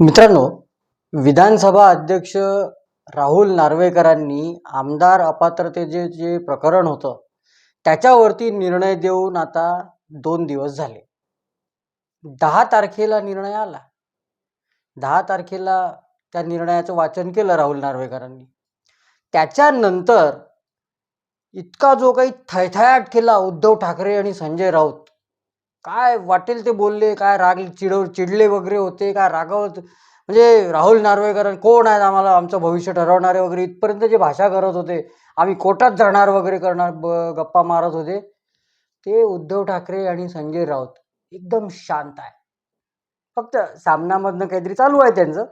मित्रांनो विधानसभा अध्यक्ष राहुल नार्वेकरांनी आमदार अपात्रतेचे जे प्रकरण होतं त्याच्यावरती निर्णय देऊन आता दोन दिवस झाले. दहा तारखेला निर्णय आला. दहा तारखेला त्या निर्णयाचं वाचन केलं राहुल नार्वेकरांनी. त्याच्यानंतर इतका जो काही थयथयाट केला उद्धव ठाकरे आणि संजय राऊत काय वाटेल ते बोलले काय राग चिडव चिडले वगैरे होते काय रागावत म्हणजे राहुल नार्वेकर कोण आहेत आम्हाला आमचं भविष्य ठरवणारे वगैरे इथपर्यंत जे भाषा करत होते आम्ही कोर्टात जाणार वगैरे करणार ब गप्पा मारत होते ते उद्धव ठाकरे आणि संजय राऊत एकदम शांत आहे. फक्त सामनामधनं काहीतरी चालू आहे त्यांचं.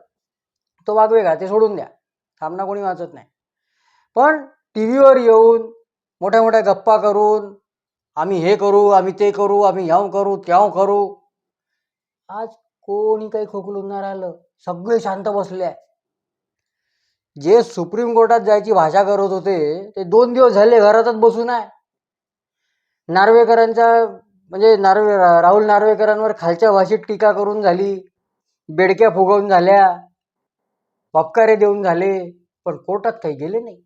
तो भाग वेगळा ते सोडून द्या. सामना कोणी वाचत नाही. पण टी व्हीवर येऊन मोठ्या मोठ्या गप्पा करून आम्ही हे करू आम्ही ते करू आम्ही ह्याव करू त्याव करू. आज कोणी काही खोकलून नाही राहिलं. सगळे शांत बसले आहे जे सुप्रीम कोर्टात जायची भाषा करत होते ते दोन दिवस झाले घरातच बसून आहे. नार्वेकरांच्या म्हणजे नार्वे राहुल नार्वेकरांवर खालच्या भाषेत टीका करून झाली. बेडक्या फुगवून झाल्या. बपकारे देऊन झाले. पण कोर्टात काही गेले नाही.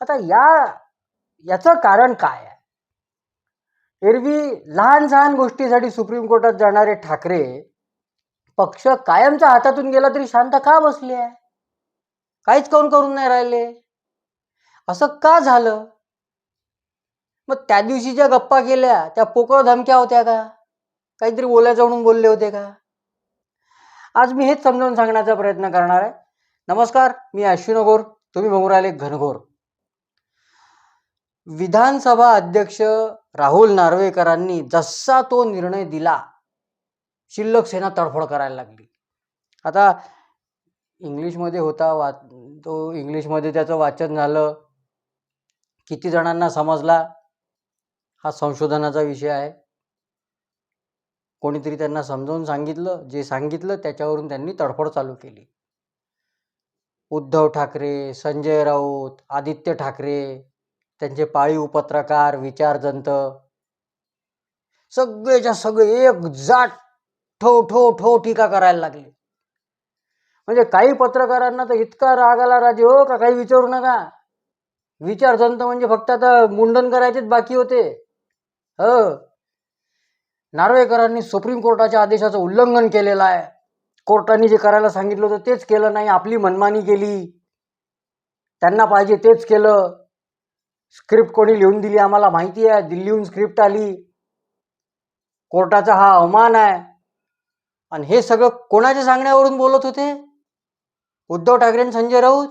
आता या याचं कारण काय? एरवी लहान सहान गोष्टीसाठी सुप्रीम कोर्टात जाणारे ठाकरे पक्ष कायमच्या हातातून गेला तरी शांत का बसले आहे? काहीच काऊन करून नाही राहिले? असं का झालं? मग त्या दिवशी ज्या गप्पा केल्या त्या पोकळ धमक्या होत्या का? काहीतरी बोलायचं म्हणून बोलले होते का? आज मी हेच समजावून सांगण्याचा प्रयत्न करणार आहे. नमस्कार मी अश्विन घोर तुम्ही बघू राहिले घनघोर. विधानसभा अध्यक्ष राहुल नार्वेकरांनी जसा तो निर्णय दिला शिल्लक सेना तडफड करायला लागली. आता इंग्लिशमध्ये होता वा तो इंग्लिशमध्ये त्याचं वाचन झालं. किती जणांना समजला हा संशोधनाचा विषय आहे. कोणीतरी त्यांना समजावून सांगितलं जे सांगितलं त्याच्यावरून त्यांनी तडफड चालू केली. उद्धव ठाकरे संजय राऊत आदित्य ठाकरे त्यांचे पाळीव पत्रकार विचारजंत. सगळेच्या सगळे एक जाट ठो ठो ठो टीका करायला लागले. म्हणजे काही पत्रकारांना तर इतका राग आला राजे हो का काही विचारू नका? विचारजंत म्हणजे फक्त आता मुंडन करायचेच बाकी होते. ह. नार्वेकरांनी सुप्रीम कोर्टाच्या आदेशाचं उल्लंघन केलेलं आहे. कोर्टाने जे करायला सांगितलं होतं तेच केलं नाही आपली मनमानी केली. त्यांना पाहिजे तेच केलं. स्क्रिप्ट कोणी लिहून दिली आम्हाला माहिती आहे. दिल्लीहून स्क्रिप्ट आली. कोर्टाचा हा अवमान आहे. आणि हे सगळं कोणाच्या सांगण्यावरून बोलत होते? उद्धव ठाकरे आणि संजय राऊत?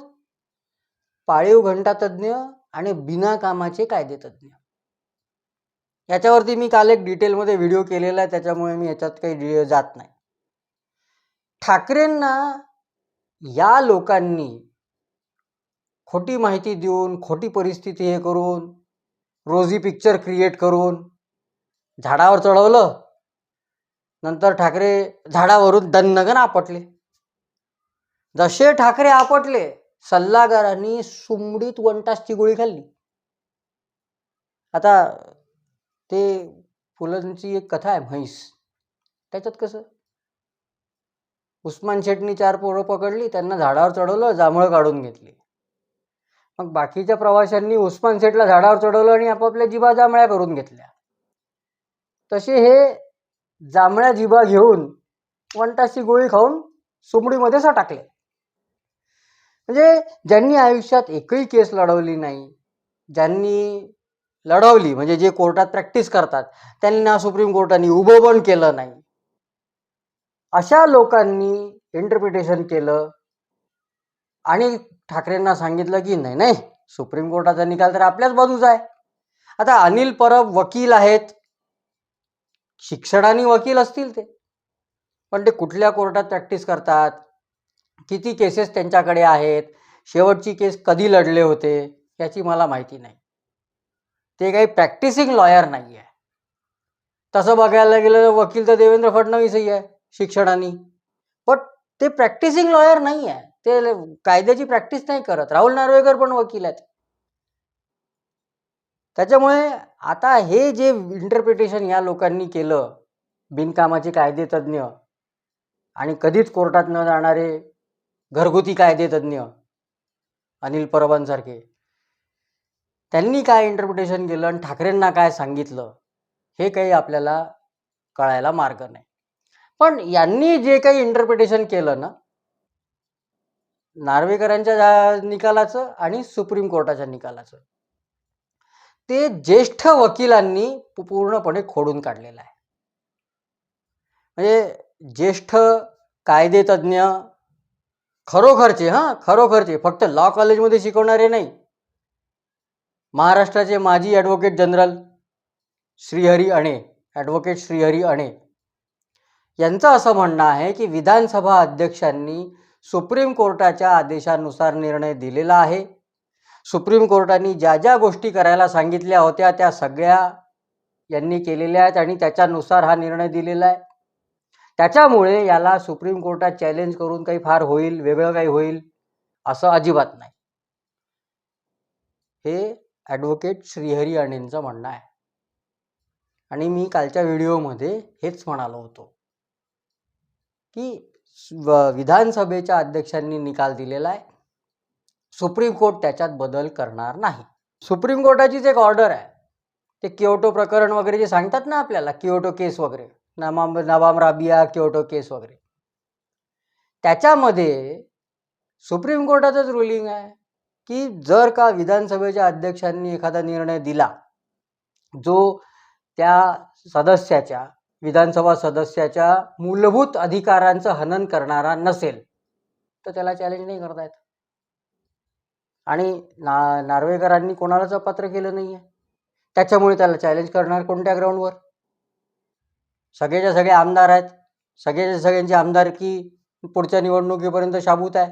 पाळीव घंटातज्ञ आणि बिना कामाचे कायदेतज्ज्ञ. याच्यावरती मी काल एक डिटेलमध्ये व्हिडिओ केलेला आहे. त्याच्यामुळे मी याच्यात काही जात नाही. ठाकरेंना या लोकांनी खोटी माहिती देऊन खोटी परिस्थिती हे करून रोजी पिक्चर क्रिएट करून झाडावर चढवलं नंतर ठाकरे झाडावरून दन्नगन आपटले. जसे ठाकरे आपटले सल्लागारांनी सुमडीत वंटासची गोळी खाल्ली. आता ते फुलांची एक कथा आहे म्हैस. त्याच्यात कसं? उस्मान शेटनी चार पोरं पकडली त्यांना झाडावर चढवलं जांभळं काढून घेतली. मग बाकीच्या प्रवाशांनी उस्मान सेटला झाडावर चढवलं आणि आपापल्या जिबा जांभळ्या करून घेतल्या. तसे हे जांभळ्या जिबा घेऊन वंटाची गोळी खाऊन सुमडीमध्ये टाकले म्हणजे ज्यांनी आयुष्यात एकही केस लढवली नाही ज्यांनी लढवली म्हणजे जे कोर्टात प्रॅक्टिस करतात त्यांना सुप्रीम कोर्टाने उभं पण केलं नाही. अशा लोकांनी इंटरप्रिटेशन केलं आणि ठाकरेंना सांगितलं की नाही नाही सुप्रीम कोर्टाचा निकाल तर आपल्याच बाजूचा आहे. आता अनिल परब वकील आहेत. शिक्षणाने वकील असतील ते. पण ते कुठल्या कोर्टात प्रॅक्टिस करतात? किती केसेस त्यांच्याकडे आहेत? शेवटची केस कधी लढले होते? याची मला माहिती नाही. ते काही प्रॅक्टिसिंग लॉयर नाही आहे तसं बघायला गेलं तर वकील तर देवेंद्र फडणवीसही आहे शिक्षणाने. पण ते प्रॅक्टिसिंग लॉयर नाही आहे ते कायद्याची प्रॅक्टिस नाही करत. राहुल नार्वेकर पण वकील आहेत. त्याच्यामुळे आता हे जे इंटरप्रिटेशन या लोकांनी केलं बिनकामाचे कायदे तज्ज्ञ आणि कधीच कोर्टात न जाणारे घरगुती कायदेतज्ञ अनिल परबांसारखे त्यांनी काय इंटरप्रिटेशन केलं आणि ठाकरेंना काय सांगितलं हे काही आपल्याला कळायला मार्ग नाही. पण यांनी जे काही इंटरप्रिटेशन केलं ना नार्वेकरांच्या निकालाचं आणि सुप्रीम कोर्टाच्या निकालाचं. ते ज्येष्ठ वकिलांनी पूर्णपणे खोडून काढलेलं आहे. म्हणजे ज्येष्ठ कायदेतज्ञ खरोखरचे हां खरोखरचे फक्त लॉ कॉलेजमध्ये शिकवणारे नाही. महाराष्ट्राचे माजी advocate general Shrihari Ane advocate Shrihari Ane. यांचं असं म्हणणं आहे की विधानसभा अध्यक्षांनी सुप्रीम कोर्टाच्या आदेशानुसार निर्णय दिलेला आहे. सुप्रीम कोर्टाने ज्या ज्या गोष्टी करायला सांगितल्या होत्या त्या सगळ्या यांनी केलेल्या आहेत आणि त्याच्यानुसार हा निर्णय दिलेला आहे. त्याच्यामुळे याला सुप्रीम कोर्टात चॅलेंज करून काही फार होईल वेगळं काही होईल असं अजिबात नाही. हे ॲडव्होकेट श्रीहरी अणेंचं म्हणणं आहे. आणि मी कालच्या व्हिडिओमध्ये हेच म्हणालो होतो की व- विधानसभेच्या अध्यक्षांनी निकाल दिलेला आहे. सुप्रीम कोर्ट त्याच्यात बदल करणार नाही. सुप्रीम कोर्टाचीच एक ऑर्डर आहे. ते किओटो प्रकरण वगैरे जे सांगतात ना आपल्याला किओटो केस वगैरे नमाम नवाम राबिया किओटो केस वगैरे. त्याच्यामध्ये सुप्रीम कोर्टाचंच रुलिंग आहे की जर का विधानसभेच्या अध्यक्षांनी एखादा निर्णय दिला जो त्या सदस्याच्या विधानसभा सदस्याच्या मूलभूत अधिकारांचं हनन करणारा नसेल तर त्याला चॅलेंज नाही करता येत. आणि ना नार्वेकरांनी कोणालाच अपात्र केलं नाही आहे त्याच्यामुळे त्याला चॅलेंज करणार कोणत्या ग्राउंडवर सगळेच्या सगळे आमदार आहेत. सगळ्याच्या सगळ्यांची आमदारकी पुढच्या निवडणुकीपर्यंत शाबूत आहे.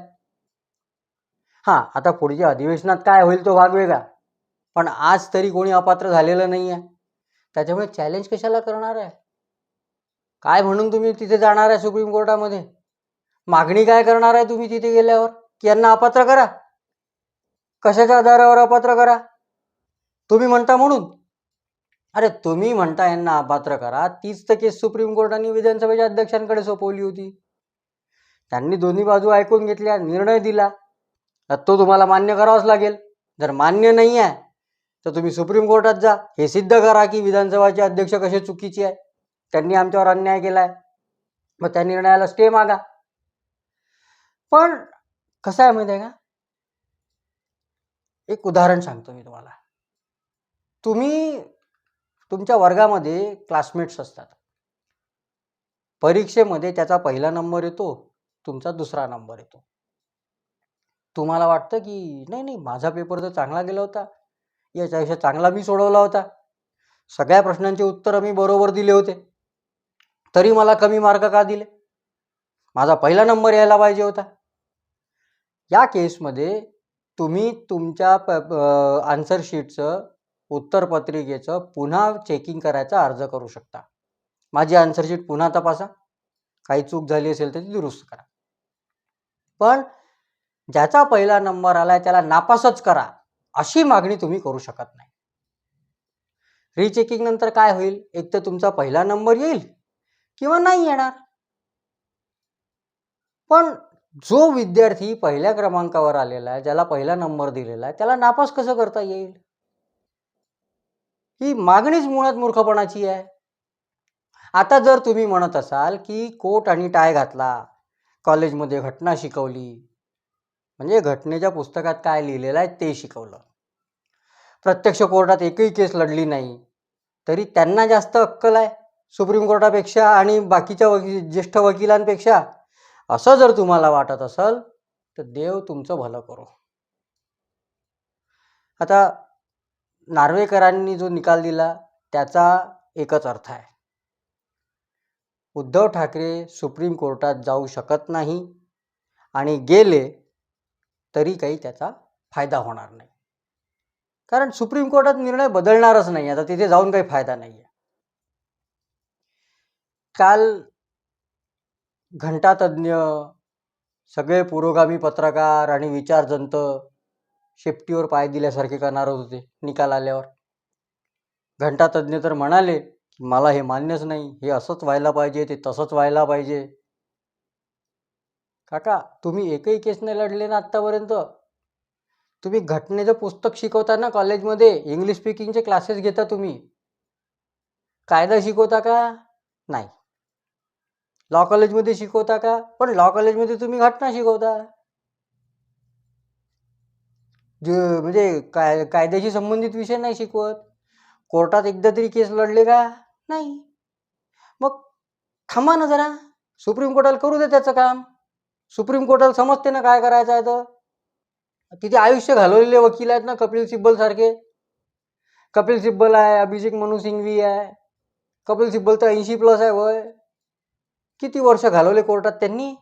हां आता पुढच्या अधिवेशनात काय होईल तो भाग वेगळा. पण आज तरी कोणी अपात्र झालेलं नाही आहे त्याच्यामुळे चॅलेंज कशाला करणार आहे? काय म्हणून तुम्ही तिथे जाणार आहे सुप्रीम कोर्टामध्ये? मागणी काय करणार आहे तुम्ही तिथे गेल्यावर? की यांना अपात्र करा? कशाच्या आधारावर अपात्र करा? तुम्ही म्हणता म्हणून. अरे तुम्ही म्हणता यांना अपात्र करा. तीच तर केस सुप्रीम कोर्टाने विधानसभेच्या अध्यक्षांकडे सोपवली होती. त्यांनी दोन्ही बाजू ऐकून घेतल्या निर्णय दिला. तर तो तुम्हाला मान्य करावाच लागेल. जर मान्य नाही आहे तर तुम्ही सुप्रीम कोर्टात जा. हे सिद्ध करा की विधानसभाचे अध्यक्ष कसे चुकीचे आहे त्यांनी आमच्यावर अन्याय केलाय. मग त्या निर्णयाला स्टे मागा. पण कसं आहे माहिती आहे का? एक उदाहरण सांगतो मी तुम्हाला. तुम्ही तुमच्या वर्गामध्ये क्लासमेट्स असतात. परीक्षेमध्ये त्याचा पहिला नंबर येतो तुमचा दुसरा नंबर येतो. तुम्हाला वाटतं की नाही नाही माझा पेपर तर चांगला गेला होता. याच्यापेक्षा चांगला मी सोडवला होता. सगळ्या प्रश्नांचे उत्तर मी बरोबर दिले होते. तरी मला कमी मार्क का दिले? माझा पहिला नंबर यायला पाहिजे होता. या केसमध्ये तुम्ही तुमच्या प आन्सर शीटचं उत्तरपत्रिकेचं पुन्हा चेकिंग करायचा अर्ज करू शकता. माझी आन्सर शीट पुन्हा तपासा. काही चूक झाली असेल तर ती दुरुस्त करा. पण ज्याचा पहिला नंबर आलाय त्याला नापासच करा अशी मागणी तुम्ही करू शकत नाही. रिचेकिंग नंतर काय होईल? एक तर तुमचा पहिला नंबर येईल. किंवा नाही येणार. पण जो विद्यार्थी पहिल्या क्रमांकावर आलेला आहे ज्याला पहिला नंबर दिलेला आहे त्याला नापास कसं करता येईल? ही मागणीच मुळात मूर्खपणाची आहे. आता जर तुम्ही म्हणत असाल की कोट आणि टाय घातला कॉलेजमध्ये घटना शिकवली म्हणजे घटनेच्या पुस्तकात काय लिहिलेलं आहे ते शिकवलं. प्रत्यक्ष कोर्टात एकही केस लढली नाही तरी त्यांना जास्त अक्कल आहे. सुप्रीम कोर्टापेक्षा आणि बाकीच्या वकी ज्येष्ठ वकिलांपेक्षा असं जर तुम्हाला वाटत असेल तर देव तुमचं भलं करो. आता नार्वेकरांनी जो निकाल दिला त्याचा एकच अर्थ आहे. उद्धव ठाकरे सुप्रीम कोर्टात जाऊ शकत नाही आणि गेले तरी काही त्याचा फायदा होणार नाही. कारण सुप्रीम कोर्टात निर्णय बदलणारच नाही. आता तिथे जाऊन काही फायदा नाही आहे काल घंटातज्ञ सगळे पुरोगामी पत्रकार आणि विचारजंत शेपटीवर पाय दिल्यासारखे करणार होते निकाल आल्यावर. घंटातज्ञ तर म्हणाले की मला हे मान्यच नाही. हे असंच व्हायला पाहिजे ते तसंच व्हायला पाहिजे. काका तुम्ही एकही केस नाही लढले ना आत्तापर्यंत? तुम्ही घटनेचं पुस्तक शिकवता ना कॉलेजमध्ये? इंग्लिश स्पीकिंगचे क्लासेस घेता तुम्ही? कायदा शिकवता का? नाही. लॉ कॉलेजमध्ये शिकवता का? पण लॉ कॉलेजमध्ये तुम्ही घटना शिकवता. जे म्हणजे काय कायद्याशी संबंधित विषय नाही शिकवत. कोर्टात एकदा तरी केस लढले का? नाही. मग थांबा ना जरा. सुप्रीम कोर्टाला करू दे त्याचं काम. सुप्रीम कोर्टाला समजते ना काय करायचं आहे तर. तिथे आयुष्य घालवलेले वकील आहेत ना कपिल सिब्बल सारखे. कपिल सिब्बल आहे अभिषेक मनु सिंघवी आहे. कपिल सिब्बल तर ऐंशी प्लस आहे वय. किती वर्ष घालवले कोर्टात त्यांनी?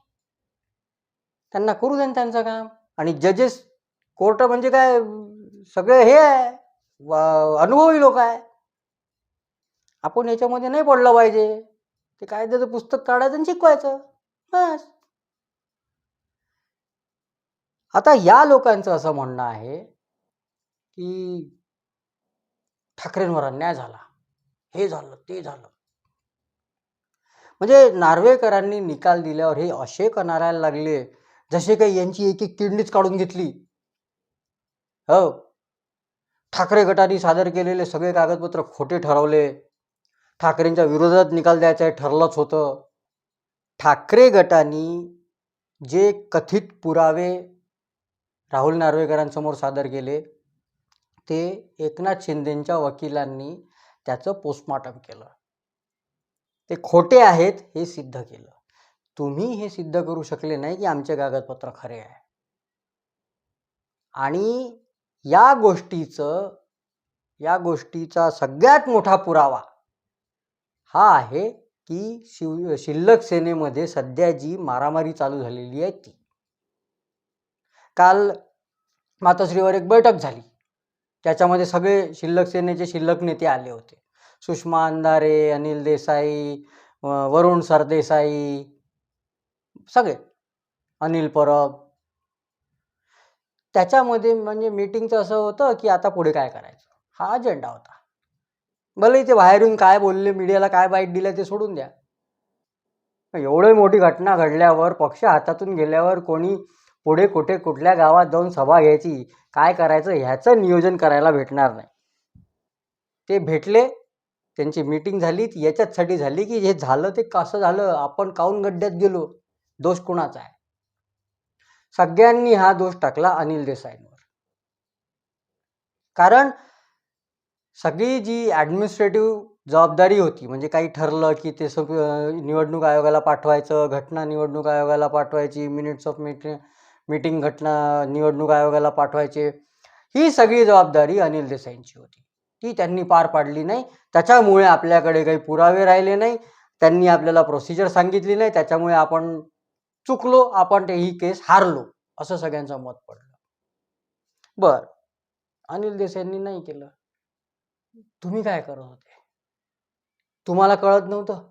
त्यांना करू दे त्यांचं काम. आणि जजेस कोर्ट म्हणजे काय? सगळे हे आहे. अनुभवी लोक आहे. आपण याच्यामध्ये नाही पडलं पाहिजे. ते कायद्याचं पुस्तक काढायचं आणि शिकवायचं. बस. आता या लोकांचं असं म्हणणं आहे की ठाकरेंवर अन्याय झाला. हे झालं ते झालं. म्हणजे नार्वेकरांनी निकाल दिल्यावर हे असे कनारायला लागले जसे काही यांची एक एक किडनीच काढून घेतली. हो. ठाकरे गटाने सादर केलेले सगळे कागदपत्र खोटे ठरवले. ठाकरेंच्या विरोधात निकाल द्यायचं आहे ठरलंच होतं. ठाकरे गटाने जे कथित पुरावे राहुल नार्वेकरांसमोर सादर केले ते एकनाथ शिंदेंच्या वकिलांनी त्याचं पोस्टमॉर्टम केलं. ते खोटे आहेत हे सिद्ध केलं. तुम्ही हे सिद्ध करू शकले नाही की आमचे कागदपत्र खरे आहे. आणि या गोष्टीचं या गोष्टीचा सगळ्यात मोठा पुरावा हा आहे की शिव शिल्लक सेनेमध्ये सध्या जी मारामारी चालू झालेली आहे ती. काल मातोश्रीवर एक बैठक झाली. त्याच्यामध्ये सगळे शिल्लक सेनेचे शिल्लक नेते आले होते. सुषमा अंधारे अनिल देसाई वरुण सरदेसाई सगळे. अनिल परब. त्याच्यामध्ये म्हणजे मीटिंगचं असं होतं की आता पुढे काय करायचं? हा अजेंडा होता. भले ते बाहेरून काय बोलले मीडियाला काय बाईट दिलं ते सोडून द्या. एवढी मोठी घटना घडल्यावर पक्ष हातातून गेल्यावर कोणी पुढे कुठे कुठल्या गावात जाऊन सभा घ्यायची काय करायचं ह्याचं नियोजन करायला भेटणार नाही. ते भेटले त्यांची मीटिंग झाली ती याच्याचसाठी झाली की हे झालं ते कसं झालं? आपण काऊन गड्ड्यात गेलो? दोष कुणाचा आहे? सगळ्यांनी हा दोष टाकला अनिल देसाईंवर. कारण सगळी जी ॲडमिनिस्ट्रेटिव्ह जबाबदारी होती म्हणजे काही ठरलं की ते सग निवडणूक आयोगाला पाठवायचं घटना निवडणूक आयोगाला पाठवायची मिनिट्स ऑफ मीटिंग मीटिंग घटना निवडणूक आयोगाला पाठवायचे ही सगळी जबाबदारी अनिल देसाईंची होती. ती त्यांनी पार पाडली नाही. त्याच्यामुळे आपल्याकडे काही पुरावे राहिले नाही. त्यांनी आपल्याला प्रोसिजर सांगितली नाही. त्याच्यामुळे आपण चुकलो. आपण ते ही केस हारलो. असं सगळ्यांचं मत पडलं. बर. अनिल देसाईंनी नाही केलं. तुम्ही काय करत होते? तुम्हाला कळत नव्हतं?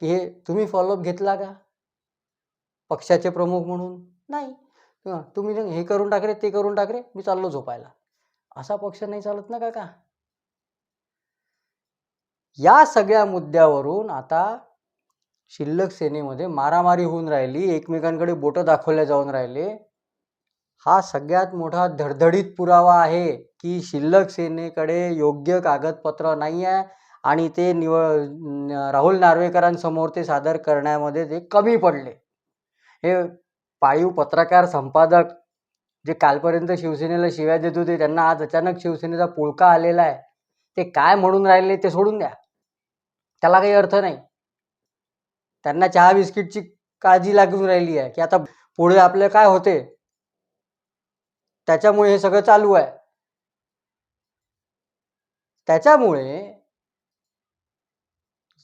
की हे तुम्ही फॉलोअप घेतला का? पक्षाचे प्रमुख म्हणून? नाही. तुम्ही हे करून टाकरे ते करून टाकरे. मी चाललो झोपायला. असा पक्ष नाही चालत ना काका. या सगळ्या मुद्द्यावरून आता शिल्लक सेनेमध्ये मारामारी होऊन राहिली एकमेकांकडे बोटं दाखवल्या जाऊन राहिले. हा सगळ्यात मोठा धडधडीत पुरावा आहे की शिल्लक सेनेकडे योग्य कागदपत्र नाही आहे आणि ते निव राहुल नार्वेकरांसमोर ते सादर करण्यामध्ये ते कमी पडले. हे पाळीव पत्रकार संपादक जे कालपर्यंत शिवसेनेला शिव्या देत होते त्यांना आज अचानक शिवसेनेचा पुळका आलेला आहे. ते काय म्हणून राहिले ते सोडून द्या. त्याला काही अर्थ नाही. त्यांना चहा बिस्किटची काळजी लागून राहिली आहे की आता पुढे आपलं काय होते? त्याच्यामुळे हे सगळं चालू आहे. त्याच्यामुळे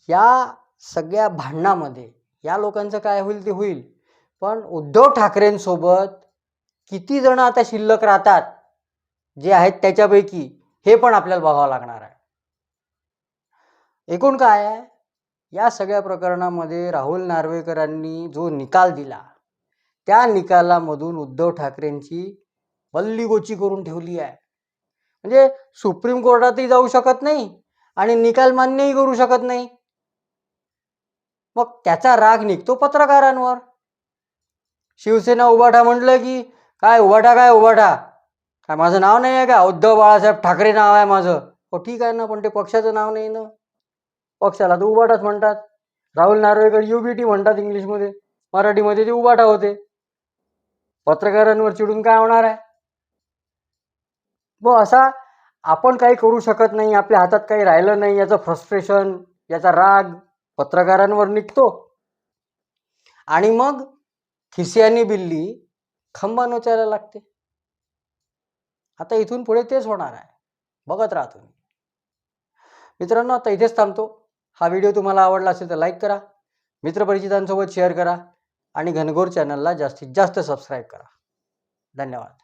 या सगळ्या भांडणामध्ये या लोकांचं काय होईल ते होईल. पण उद्धव ठाकरेंसोबत किती जण आता शिल्लक राहतात जे आहेत त्याच्यापैकी हे पण आपल्याला बघावं लागणार आहे. एकूण काय आहे? या सगळ्या प्रकरणामध्ये राहुल नार्वेकरांनी जो निकाल दिला त्या निकालामधून उद्धव ठाकरेंची बल्लीगोची करून ठेवली आहे. म्हणजे सुप्रीम कोर्टातही जाऊ शकत नाही आणि निकाल मान्यही करू शकत नाही. मग त्याचा राग निघतो पत्रकारांवर. शिवसेना उभाटा म्हटलं की काय उभाटा काय उभाटा? काय माझं नाव नाही आहे का? उद्धव बाळासाहेब ठाकरे नाव आहे माझं. हो ठीक आहे ना पण ते पक्षाचं नाव नाही ना? पक्षाला तर उभाटाच म्हणतात. राहुल नार्वेकर युबीटी म्हणतात इंग्लिशमध्ये. मराठीमध्ये ते उभाटा होते. पत्रकारांवर चिडून काय होणार आहे? व असा आपण काही करू शकत नाही आपल्या हातात काही राहिलं नाही याचं फ्रस्ट्रेशन याचा राग पत्रकारांवर निघतो. आणि मग खिसियानी बिल्ली खंबा नोचायला लागते. आता इथून पुढे तेच होणार आहे. बघत राहा तुम्ही. मित्रांनो आता इथेच थांबतो. हा व्हिडिओ तुम्हाला आवडला असेल तर लाईक करा. मित्रपरिचितांसोबत शेअर करा. आणि घनघोर चॅनलला जास्तीत जास्त सबस्क्राईब करा. धन्यवाद.